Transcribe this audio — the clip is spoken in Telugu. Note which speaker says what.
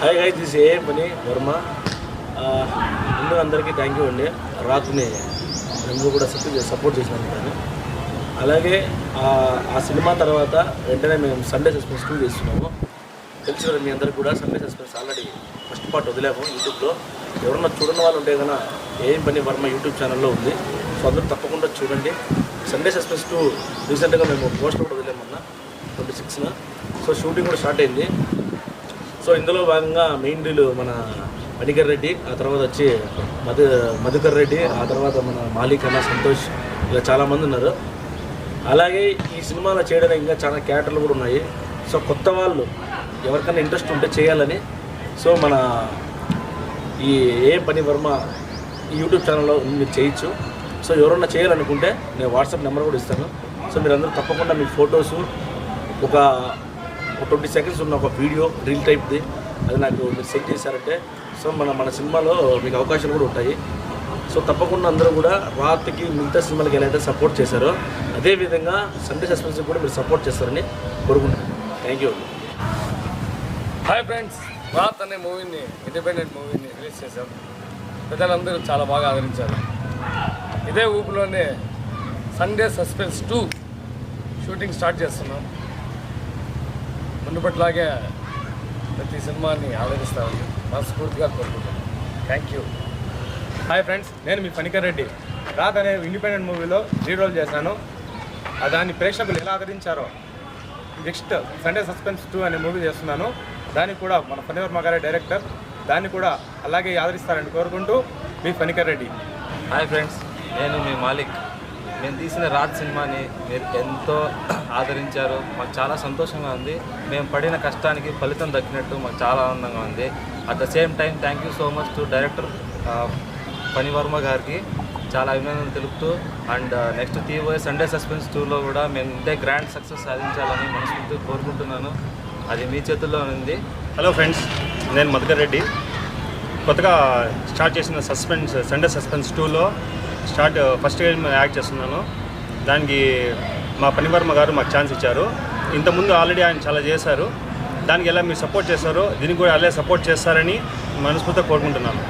Speaker 1: హాయ్ హాయ్ దిస్ ఏ పని వర్మ ముందు అందరికీ థ్యాంక్ యూ అండి. రాత్రిని రెండు కూడా సపోర్ట్ సపోర్ట్ చేసినందుకు అలాగే ఆ సినిమా తర్వాత వెంటనే మేము సండే సస్పెన్స్ టూ చేస్తున్నాము. తెలిసి మీ అందరికీ కూడా Sunday suspense already first part వదిలేము యూట్యూబ్లో ఎవరన్నా చూడని వాళ్ళు ఉంటే కనుక ఏం పని వర్మ యూట్యూబ్ ఛానల్లో ఉంది. సో అందరూ తప్పకుండా చూడండి. సండే సస్పెన్స్ టూ రీసెంట్గా మేము పోస్టర్ కూడా వదిలేమన్నా ట్వంటీ సిక్స్న సో షూటింగ్ కూడా స్టార్ట్ అయింది. సో ఇందులో భాగంగా మెయిన్ డీలు మన మణికర్ రెడ్డి ఆ తర్వాత వచ్చి మధు మధుకర్ రెడ్డి ఆ తర్వాత మన మాలిక్ అన్న సంతోష్ ఇలా చాలామంది ఉన్నారు. అలాగే ఈ సినిమాలో చేయడానికి ఇంకా చాలా క్యారెక్టర్లు కూడా ఉన్నాయి. సో కొత్త వాళ్ళు ఎవరికైనా ఇంట్రెస్ట్ ఉంటే చేయాలని. సో మన ఈ ఏ పని వర్మ ఈ యూట్యూబ్ ఛానల్లో మీరు చేయొచ్చు. సో ఎవరన్నా చేయాలనుకుంటే నేను వాట్సాప్ నెంబర్ కూడా ఇస్తాను. సో మీరు అందరూ తప్పకుండా మీ ఫొటోసు ఒక ట్వంటీ సెకండ్స్ ఉన్న ఒక వీడియో రీల్ టైప్ది అది నాకు మీరు సెండ్ చేశారంటే సో మన మన సినిమాలో మీకు అవకాశాలు కూడా ఉంటాయి. సో తప్పకుండా అందరూ కూడా రాత్రికి మిగతా సినిమాలకి ఎలా అయితే సపోర్ట్ చేశారో అదేవిధంగా సండే సస్పెన్స్ కూడా మీరు సపోర్ట్ చేస్తారని కోరుకుంటున్నాను. Thank you
Speaker 2: hi friends Raat అనే మూవీని ఇండిపెండెంట్ మూవీని రిలీజ్ చేశాం. ప్రజలందరూ చాలా బాగా ఆదరించారు. ఇదే ఊపిలోనే Sunday suspense two shooting start చేస్తున్నాం. మునుపట్లాగే ప్రతి సినిమాని ఆదరిస్తామని మనస్ఫూర్తిగా కోరుకుంటున్నాను. థ్యాంక్ యూ
Speaker 3: హాయ్ ఫ్రెండ్స్ నేను మీ ఫణికర్ రెడ్డి. రాత్ అనే ఇండిపెండెంట్ మూవీలో లీడ్ రోల్ చేశాను. దాన్ని ప్రేక్షకులు ఎలా ఆదరించారో నెక్స్ట్ సండే సస్పెన్స్ టూ అనే మూవీ చేస్తున్నాను. దాన్ని కూడా మన ఫణివర్మ గారే డైరెక్టర్ దాన్ని కూడా అలాగే ఆదరిస్తారని కోరుకుంటూ మీ ఫణికర్ రెడ్డి.
Speaker 4: హాయ్ ఫ్రెండ్స్ నేను మీ మాలిక్. మేము తీసిన రాజ్ సినిమాని మీరు ఎంతో ఆదరించారు. మాకు చాలా సంతోషంగా ఉంది. మేము పడిన కష్టానికి ఫలితం దక్కినట్టు మాకు చాలా ఆనందంగా ఉంది. At the same time thank you so much to director Panivarma గారికి. చాలా అభినందనలు తెలుపుతూ అండ్ నెక్స్ట్ తీయబోయే సండే సస్పెన్స్ టూలో కూడా మేము ఇంతే గ్రాండ్ సక్సెస్ సాధించాలని మనసుకుంటూ కోరుకుంటున్నాను. అది మీ చేతుల్లో ఉంది.
Speaker 5: హలో ఫ్రెండ్స్ నేను మధుకర్ రెడ్డి. కొత్తగా స్టార్ట్ చేసిన సస్పెన్స్ సండే సస్పెన్స్ టూలో స్టార్ట్ ఫస్ట్ యాక్ట్ చేస్తున్నాను. దానికి మా పనివర్మ గారు మాకు ఛాన్స్ ఇచ్చారు. ఇంతకుముందు ఆల్రెడీ ఆయన చాలా చేశారు. దానికి ఎలా మీరు సపోర్ట్ చేశారో దీనికి కూడా అలాగే సపోర్ట్ చేస్తారని మనస్ఫూర్తిగా కోరుకుంటున్నాను.